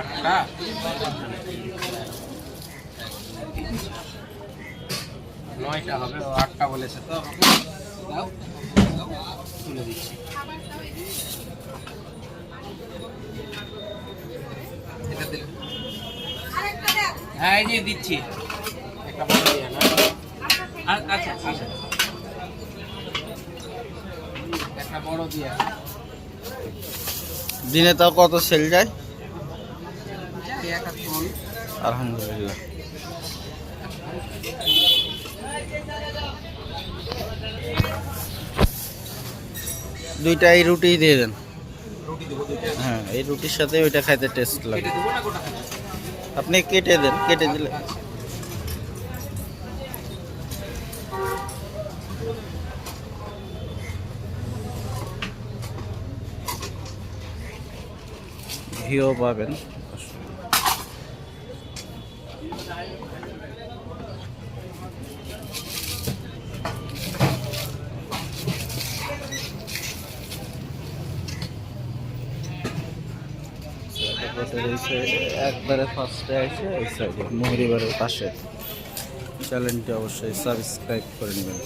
আটটা নয়টা হবে আটটা বলেছে তো। তুলে দিচ্ছি। হ্যাঁ এই যে দিচ্ছি। একটা আচ্ছা আচ্ছা। একটা বড় দিয়ে। দিনে তাও কত সেল যায়? আলহামদুলিল্লাহ। দুইটা এই রুটি দিয়ে দেন। হ্যাঁ এই রুটির সাথে ওইটা খাইতে টেস্ট লাগে? আপনি কেটে দেন কেটে দিলে। ঘিও পাবেন। একবারে ফার্স্টে আছে এই সাইডে মহরিবারের পাশে। চ্যানেলটি অবশ্যই সাবস্ক্রাইব করে নেবেন।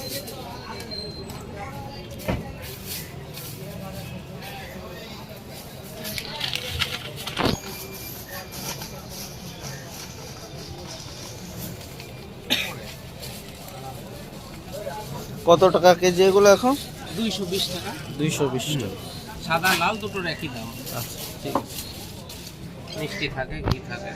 কত টাকা কেজি এগুলো এখন? দুইশো বিশ টাকা। দুইশো বিশ টাকা। সাদা লাল দুটোর একই দাম। আচ্ছা ঠিক আছে। মিষ্টি থাকে ঘি থাকে।